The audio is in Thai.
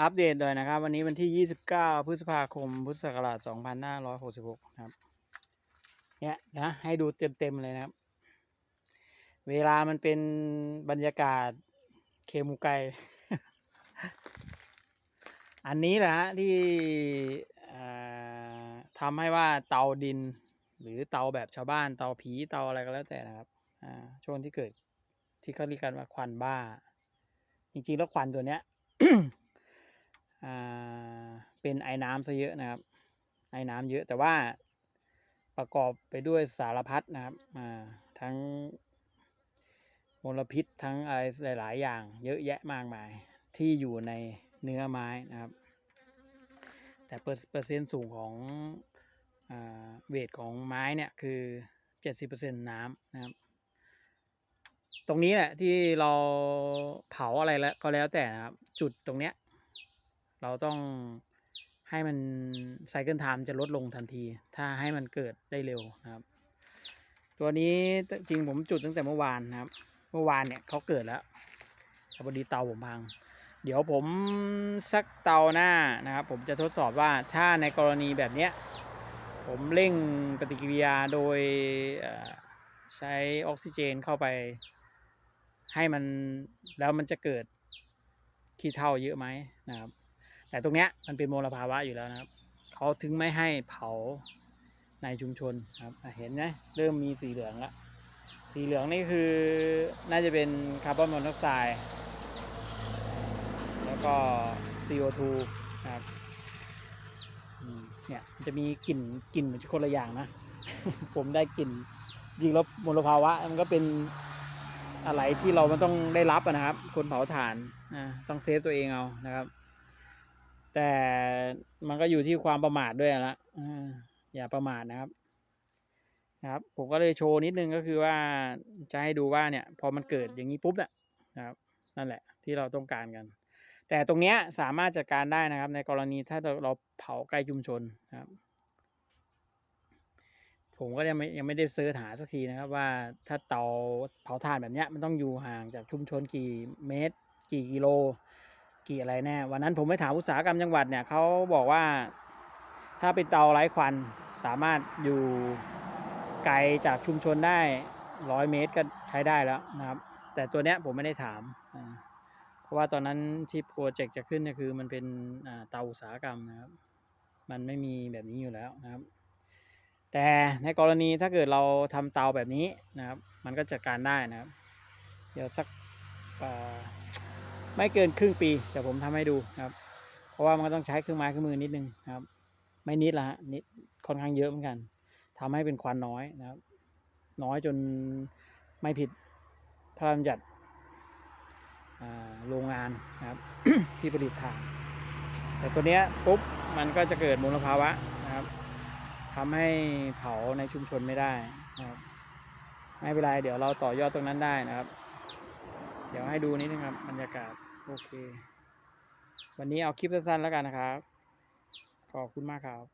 อัปเดตหน่อยนะครับ วันนี้วันที่ 29 พฤษภาคม พุทธศักราช 2566 นะครับ เนี่ยนะให้ดูเต็มๆเลยนะครับ เวลามันเป็นบรรยากาศเคมูไก อันนี้แหละฮะที่ทำให้ว่าเตาดิน หรือเตาแบบชาวบ้าน เตาผีเตาอะไรก็แล้วแต่นะครับช่วงที่เกิดที่เขาเรียกกันว่าควันบ้า จริงๆแล้วควันตัวเนี้ย เป็นไอ้น้ำซะเยอะนะครับ ไอ้น้ำเยอะแต่ว่าประกอบไปด้วยสารพัดนะครับทั้งมลพิษทั้งอะไรหลาย ๆ อย่าง เยอะแยะมากมายที่อยู่ในเนื้อไม้นะครับ แต่เปอร์เซ็นต์สูงของอเวทของไม้เนี่ยคือ 70%น้ำนะครับ ตรงนี้แหละที่เราเผาอะไรแล้วก็แล้วแต่นะครับ จุดตรงเนี้ย เราต้องให้มันไซเคิลไทม์จะลดลงทันที ถ้าให้มันเกิดได้เร็วนะครับ ตัวนี้จริงผมจุดตั้งแต่เมื่อวานนะครับ เมื่อวานเนี่ยเขาเกิดแล้วแต่พอดีเตาผมพัง เดี๋ยวผมสักเตาหน้านะครับ ผมจะทดสอบว่าถ้าในกรณีแบบเนี้ยผมเร่งปฏิกิริยาโดยใช้ออกซิเจนเข้าไป ให้มันแล้วมันจะเกิดขี้เถ้าเยอะไหมนะครับ แต่ตรงเนี้ยมันเป็นมลภาวะอยู่แล้วนะครับเขาถึงไม่ให้เผาในชุมชนครับเห็นไหมเริ่มมีสีเหลืองแล้วสีเหลืองนี่คือน่าจะเป็นคาร์บอนมอนอกไซด์แล้วก็ CO2 นะครับเนี่ยจะมีกลิ่นกลิ่นเหมือนคนละอย่างนะ ผมได้กลิ่นจริงแล้วมลภาวะมันก็เป็นอะไรที่เรามันต้องได้รับนะครับ คนเผาถ่านนะต้องเซฟตัวเองเอานะครับ แต่มันก็อยู่ที่ความประมาทด้วยละอ่าอย่าประมาทนะครับนะครับ ผมก็เลยโชว์นิดนึงก็คือว่าจะให้ดูว่าเนี่ย พอมันเกิดอย่างนี้ปุ๊บเนี่ยนะครับ นั่นแหละที่เราต้องการกัน แต่ตรงเนี้ยสามารถจัดการได้นะครับ ในกรณีถ้าเราเผาใกล้ชุมชนนะครับ ผมก็ยังไม่ยังไม่ได้เสิร์ชหาสักทีนะครับ ว่าถ้าเตาเผาถ่านแบบเนี้ยมันต้องอยู่ห่างจากชุมชนกี่เมตร กี่กิโล กี่อะไรแน่ วันนั้นผมไปถามอุตสาหกรรมจังหวัดเนี่ยเขาบอกว่าถ้าเป็นเตาไร้ควันสามารถอยู่ไกลจากชุมชนได้ร้อยเมตรก็ใช้ได้แล้วนะครับ แต่ตัวเนี้ยผมไม่ได้ถาม เพราะว่าตอนนั้นที่โปรเจกต์จะขึ้นเนี่ยคือมันเป็นเตาอุตสาหกรรมนะครับ มันไม่มีแบบนี้อยู่แล้วนะครับ แต่ในกรณีถ้าเกิดเราทำเตาแบบนี้นะครับ มันก็จัดการได้นะครับ เดี๋ยวสักอ่า ไม่เกินครึ่งปีเดี๋ยวผมทำให้ดูครับ เพราะว่ามันก็ต้องใช้เครื่องไม้เครื่องมือนิดนึงครับ ไม่นิดละฮะนิดค่อนข้างเยอะเหมือนกันทำให้เป็นควันน้อยนะครับ น้อยจนไม่ผิดพระราชบัญญัติโรงงานนะครับที่ผลิตถ่านแต่ตัวเนี้ยปุ๊บมันก็จะเกิดมลภาวะนะครับทำให้เผาในชุมชนไม่ได้นะครับไม่เป็นไรเดี๋ยวเราต่อยอดตรงนั้นได้นะครับ เดี๋ยวให้ดูนิดนึงครับบรรยากาศ โอเค วันนี้เอาคลิปสั้นๆแล้วกันนะครับ ขอบคุณมากครับ